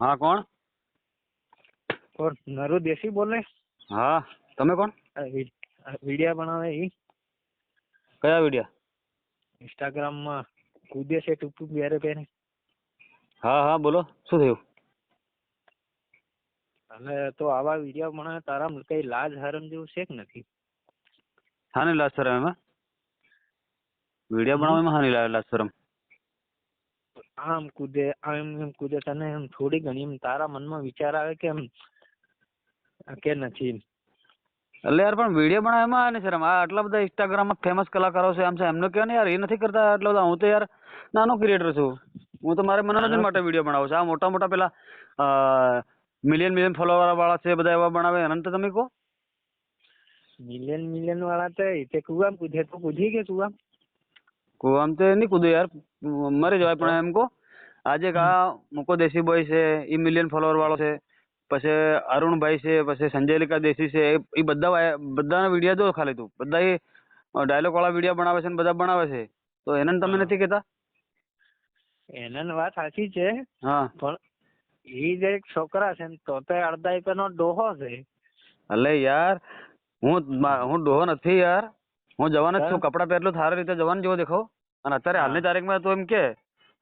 હા કોણ? કોણ નરુ દેશી બોલે? હા તમે કોણ? વિડિયા બનાવે ઈ. કયા વિડિયા? ઇન્સ્ટાગ્રામમાં કૂદે છે ટૂપ ટૂપ યારે પહેરે. હા હા બોલો શું થયું? અને તો આવા વિડિયા બનાવે તારા કઈ લાજ હરમ જેવું છે કે નથી? હા ને લાજ શરમ એમાં. વિડિયા બનાવવામાં હા ને લાજ શરમ આમ કૂદે આમ એમ કૂદે તને એમ થોડી ઘણી એમ તારા મનમાં વિચાર આવે કે એમ કે નથી એમ. એટલે યાર પણ વીડિયો બનાવવામાં હાની શરમ. આ આટલા બધા ઇન્સ્ટાગ્રામમાં ફેમસ કલાકારો છે આમ છે એમને કહેવાય ને યાર એ નથી કરતા આટલા બધા. હું તો યાર નાનો ક્રિએટર છું. હું તો મારે મનોરંજન માટે વીડિયો બનાવું છું. આ મોટા મોટા પેલા મિલિયન મિલિયન ફોલોવર વાળા છે બધા એવા બનાવે. અને તો તમે કહો. મિલિયન મિલિયન વાળા તો એ તે કુવામ કૂદે. તો કૂદી કે કુવામ? આમ તો નહીં કૂદું યાર. મરી જવાય પણ એમ કહો. આજે કા મુકો દેશી બોય છે એ મિલિયન ફોલોવર વાળો છે પછી અરુણભાઈ છે પછી સંજયલિકા દેશી છે એ- બધા બધાના વીડિયો જો ખાલી તું. બધા એ ડાયલોગ વાળા વીડિયો બનાવે છે ને બધા બનાવે છે. તો એને તમે નથી કહેતા? એને વાત સાચી છે હા. પણ એ જે એક છોકરા છે ને તો તે અડધા એકરનો ડોહો છે. એટલે યાર હું હું ડોહો નથી યાર. હું જવાન જ છું કપડા પહેરલું સારી રીતે જવાન જેવો દેખાવ. અને અત્યારે. હાલની તારીખમાં તું એમ કે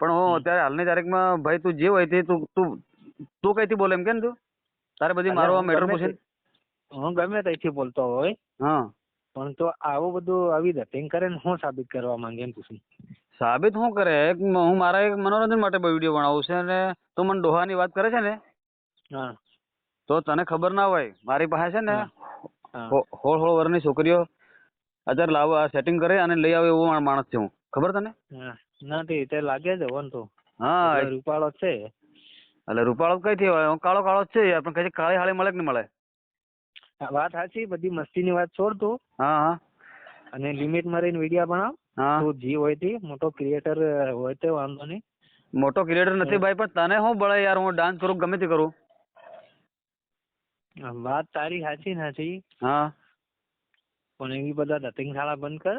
પણ હું અત્યારે હાલની તારીખમાં ભાઈ તું જે હોય તે તું તું તું કઈથી બોલે એમ કે તું? તારે બધી મારો મેટર પૂછીને હું ગમે ત્યાંથી બોલતો હોય હા. પણ તો આવું બધું આવી ધતિંગ કરે ને હું સાબિત કરવા માંગે એમ પૂછું. સાબિત શું કરે? હું મારા એક મનોરંજન માટે વીડિયો બનાવું છે અને તું મને ડોહાની વાત કરે છે ને હા. તો તને ખબર ના હોય મારી પાસે છે ને હોળ હોળ વરની છોકરીઓ અત્યારે લાવવા સેટિંગ કરે અને લઈ આવે એવો માણસ છે હું. ખબર તને. નથી તે લાગે છે વન તો. હા રૂપાળો છે. એટલે રૂપાળો કઈ થયો? કાળો કાળો છે પણ કઈ કાળી હાળી મળે કે નહીં મળે? વાત સાચી બધી મસ્તીની વાત છોડ તું. હા હા. અને લિમિટમાં રહીને વીડિયો બનાવ. હા. તું જી હોય તે મોટો ક્રિએટર હોય તે વાંધો નહીં. મોટો ક્રિએટર નથી ભાઈ પણ તને શું બળે યાર હું ડાન્સ કરું ગમે તે કરું? વાત તારી સાચી નથી હા. પણ એવી બધા ધતિંગ શાળા બંધ કર.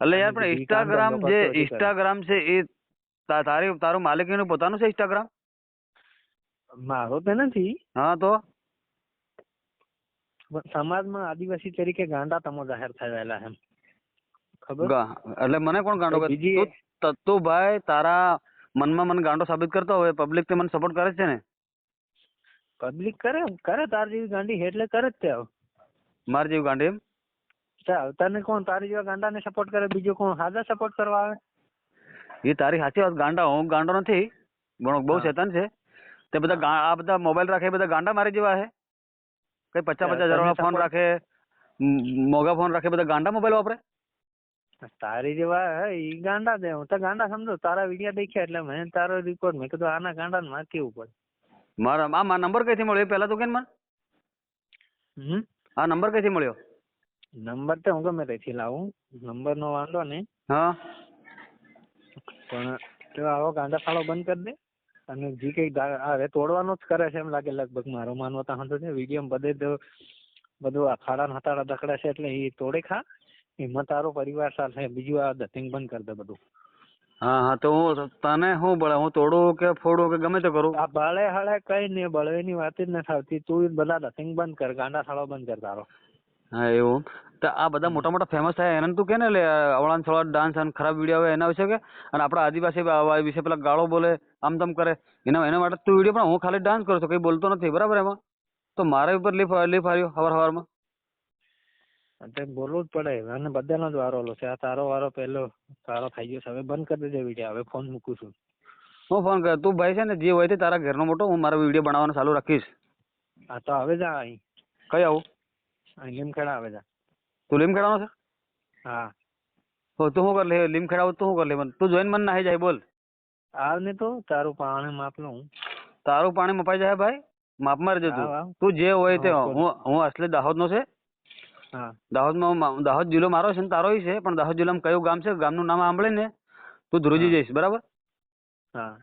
એટલે યાર પણ ઇન્સ્ટાગ્રામ જે. ઇન્સ્ટાગ્રામ છે એ તારી તારું માલિકીનું પોતાનું છે ઇન્સ્ટાગ્રામ મારો તો નથી. હા તો? સમાજમાં આદિવાસી તરીકે ગાંડા તમો જાહેર થયેલા એમ. ખબર? એટલે મને કોણ ગાંડો બીજી તું ભાઈ તારા મનમાં મને ગાંડો સાબિત કરતો હોય પબ્લિક તે મને સપોર્ટ કરે છે ને? પબ્લિક કરે કરે તાર જેવી ગાંડી એટલે કરે જ તે મારી જેવી ગાંડી એમ? તને કોણ તારી જેવા ગાંડાને સપોર્ટ કરે બીજો કોણ હાજા સપોર્ટ કરવા આવે? એ તારી સાચી વાત ગાંડા હું ગાંડો નથી ઘણો બહુ શેતાન છે. તે બધા આ બધા મોબાઈલ રાખે બધા ગાંડા મારી જેવા છે કઈ પચાસ પચાસ હજાર ફોન રાખે મોગા ફોન રાખે બધા ગાંડા મોબાઈલ વાપરે? તારી જેવા હે ઈ ગાંડા દે હું તો ગાંડા સમજો તારા વિડિયા દેખ્યા એટલે મેં તારો રિપોર્ટ મેં કીધું આના ગાંડા ને કેવું પડે. મારા આ નંબર કઈથી મળ્યો? એ પહેલા તો કે મને? આ નંબર કઈથી મળ્યો? નંબર તો હું ગમે ત્યાંથી લાવું. નંબર નો વાંધો નહીં. હા. પણ તો આવો ગાંડા ફાળો બંધ કરી દે. અને જે કઈ હવે તોડવાનો જ કરે છે એમ લાગે લગભગ મારો માનવો તો હાંધો છે વીડિયો બધે તો બધું આ ખાડા હતાડા દખડા છે એટલે એ તોડે ખા. એમાં તારો પરિવાર સાથે બીજું આ ધતિંગ બંધ કરી દે બધું. હા હા તો હું તને શું બળે? હું તોડું કે ફોડું કે ગમે તે કરું? આ બળે હળે કઈ નહીં બળવાની વાત જ નથી આવતી. તું બધા ધતિંગ બંધ કર ગાંડા થાળો બંધ કર તારો. હા એવું. તો આ બધા મોટા મોટા ફેમસ થાય. એને તું કે ને લે અવળાન સવળાન ડાન્સ અને ખરાબ વીડિયો આવે એના વિશે કે? અને આપણા આદિવાસી વિશે પેલા ગાળો બોલે આમ તેમ કરે. એના એના માટે તું વીડિયો પણ હું ખાલી ડાન્સ કરું છું કઈ બોલતો નથી. બરાબર એમાં? તો મારા ઉપર લીફ લીફ આવ્યો હવાર હવારમાં. તે બોલવું જ પડે. અને બધાનો જ વારો લો છે. આ તારો વારો પહેલો તારો થઈ ગયો છે. હવે બંધ કરી દેજે વીડિયો હવે ફોન મૂકું છું. હું ફોન કર. તું ભાઈ છે ને જે હોય તે તારા ઘરનો મોટો હું મારો વીડિયો બનાવવાનું ચાલુ રાખીશ. આ તો હવે જા અહીં. કઈ આવું? લીમખેડા આવે છે તું લીમ ખેડાનો છે? હા. તો તું શું કર લે? લીમખેડા તું શું કર લે? મને તું જોઈન મને નાહી જાય બોલ. આવ ને તો તારું પાણી માપ લઉં તારું પાણી મપાઈ જાય ભાઈ. માપ મારી દે તું તું જે હોય તે હું હું અસલી દાહોદનો છે. દાહોદ દાહોદમાં દાહોદ જિલ્લો મારો છે ને તારો છે પણ દાહોદ જિલ્લામાં કયું ગામ છે? ગામનું નામ સાંભળે ને તું ધ્રુજી જઈશ બરાબર? હા.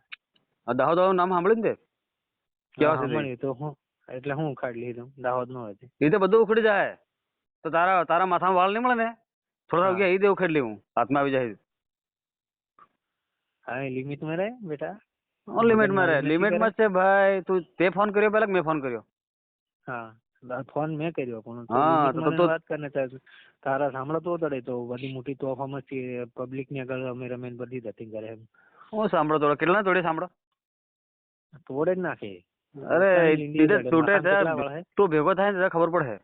દાહોદ નામ સાંભળે ને તે કેવા છે તો હું. એટલે હું ઉખાડી લીધું દાહોદ નો હતી એ તો બધું ઉખડી જાય. તો તારા તારા માથામાં વાળ નહીં મળે ને? થોડા હા. ગયા એ દે ઉખેડી લેવું. હાથમાં આવી જાય હા લિમિટમાં રહે બેટા? હું લિમિટમાં રહે. મગજમારી નથી લિમિટમાં જ છે ભાઈ તું તે ફોન કર્યો પહેલા કે મેં ફોન કર્યો? હા ફોન મેં કર્યો પણ તું હા, limit તો- માં તો- વાત કરને તાર- તારા સાંભળતો તડે તો બધી મોટી તોફામસ્તી પબ્લિકની આગળ અમે રમીને બધી ધતિંગ કરે એમ. હું સાંભળો થોડો કેટલા થોડી સાંભળો? તોડે જ નાખે. અરે લીંડી તૂટે છે? તું ભેગો થાય ને ખબર પડે.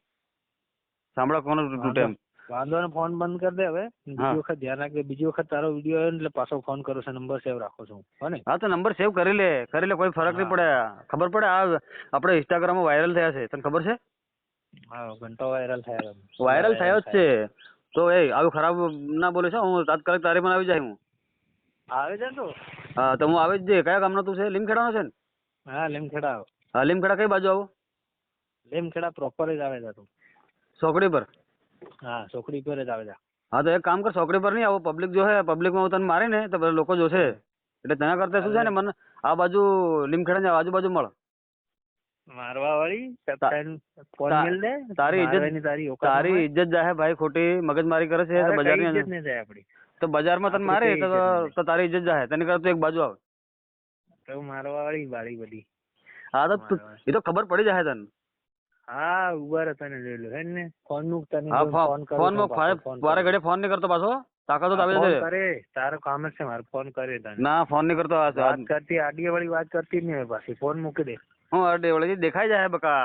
સાંભળો કોનો તૂટે એમ. વાંધો ને ફોન બંધ કરી દે હવે. બીજી વખત ધ્યાન રાખજે. બીજી વખત તારો વીડિયો આવ્યો એટલે પાછો ફોન કરું છું. નંબર સેવ રાખો છું. હોને હા તો નંબર સેવ કરી લે. કરી લે કોઈ ફરક નહીં પડે. ખબર પડે આ આપણે ઇન્સ્ટાગ્રામમાં વાયરલ થયા છે. તને ખબર છે? હા ઘંટો વાયરલ થયા વાયરલ થયો જ છે. તો એ આવું ખરાબ ના બોલે છે? હું તાત્કાલિક તારી પણ આવી જાય હું. આવે છે તો? હા તો હું આવી જ જઈએ. કયા ગામનો તું છે? લીમખેડાનો છે ને? હા લીમખેડા આવો. હા લીમખેડા કઈ બાજુ આવું? લીમખેડા પ્રોપર જ આવે છે તું. ચોકડી પર? હા સોકડી પર જ આવે છે. હા તો એક કામ કર સોકડી પર નહીં આવો. પબ્લિક જો હે પબ્લિકમાં હું તને મારે ને તો બધા લોકો જોશે. એટલે તેના કરતા શું છે ને મને આ બાજુ લીમખેડા આજુબાજુ મળે. મારવા વાળી તારી ઇજ્જત- તારી. ઇજ્જત જાહે ભાઈ ખોટી મગજમારી કરે છે જાય આપડી. તો બજારમાં તને મારે તો તારી ઇજ્જત જાહે. તેની કરતા એક બાજુ આવે. તો મારવા વાળી બાળી બધી. હા તો એ તો ખબર પડી જાય તને. હા ઊભા રહેતા ને જોઈ લો. હે ને? ફોનનું તને ફોન કરું ફોન છું માં વારે ઘડે ફોન નહીં કરતો પાછો. તાકાત આવી જશે કરે. તારો કામ જ છે મારે ફોન કરે તને. ના ફોન નહીં કરતો વાત કરતી આડી વાળી વાત કરતી નહીં પાછી. ફોન મૂકી દે. હું અડે વળે દેખાઈ જાય બકા.